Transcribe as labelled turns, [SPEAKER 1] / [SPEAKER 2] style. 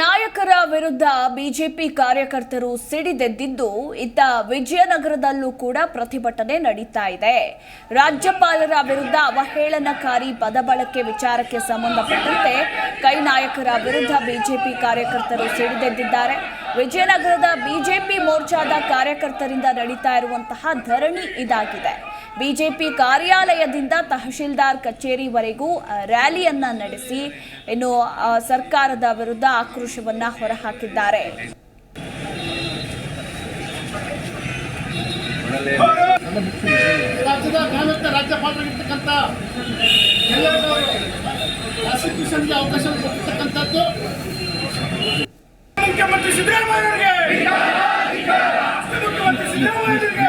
[SPEAKER 1] ನಾಯಕರ ವಿರುದ್ಧ ಬಿಜೆಪಿ ಕಾರ್ಯಕರ್ತರು ಸಿಡಿದೆದ್ದಿದ್ದು, ಇತ್ತ ವಿಜಯನಗರದಲ್ಲೂ ಕೂಡ ಪ್ರತಿಭಟನೆ ನಡೀತಾ ಇದೆ. ರಾಜ್ಯಪಾಲರ ವಿರುದ್ಧ ಅವಹೇಳನಕಾರಿ ಪದ ಬಳಕೆ ವಿಚಾರಕ್ಕೆ ಸಂಬಂಧಪಟ್ಟಂತೆ ಕೈ ನಾಯಕರ ವಿರುದ್ಧ ಬಿಜೆಪಿ ಕಾರ್ಯಕರ್ತರು ಸಿಡಿದೆದ್ದಿದ್ದಾರೆ. ವಿಜಯನಗರದ ಬಿಜೆಪಿ ಮೋರ್ಚಾದ ಕಾರ್ಯಕರ್ತರಿಂದ ನಡೀತಾ ಇರುವಂತಹ ಧರಣಿ ಇದಾಗಿದೆ. ಬಿಜೆಪಿ ಕಾರ್ಯಾಲಯದಿಂದ ತಹಶೀಲ್ದಾರ್ ಕಚೇರಿವರೆಗೂ ರ್ಯಾಲಿಯನ್ನ ನಡೆಸಿ ಇನ್ನು ಸರ್ಕಾರದ ವಿರುದ್ಧ ಆಕ್ರೋಶವನ್ನ ಹೊರಹಾಕಿದ್ದಾರೆ.
[SPEAKER 2] ರಾಜ್ಯದ ನಾಲ್ಕು ರಾಜ್ಯಪಾಲರಾಗಿರ್ತಕ್ಕಂಥ ಎಲ್ಲರೂ ಪ್ರಾಸಿಕ್ಯೂಷನ್ಗೆ ಅವಕಾಶ ಕೊಟ್ಟಿರ್ತಕ್ಕಂಥದ್ದು.
[SPEAKER 3] ಮುಖ್ಯಮಂತ್ರಿ ಸಿದ್ದರಾಮಯ್ಯ ಮುಖ್ಯಮಂತ್ರಿ ಸಿದ್ದರಾಮಯ್ಯರಿಗೆ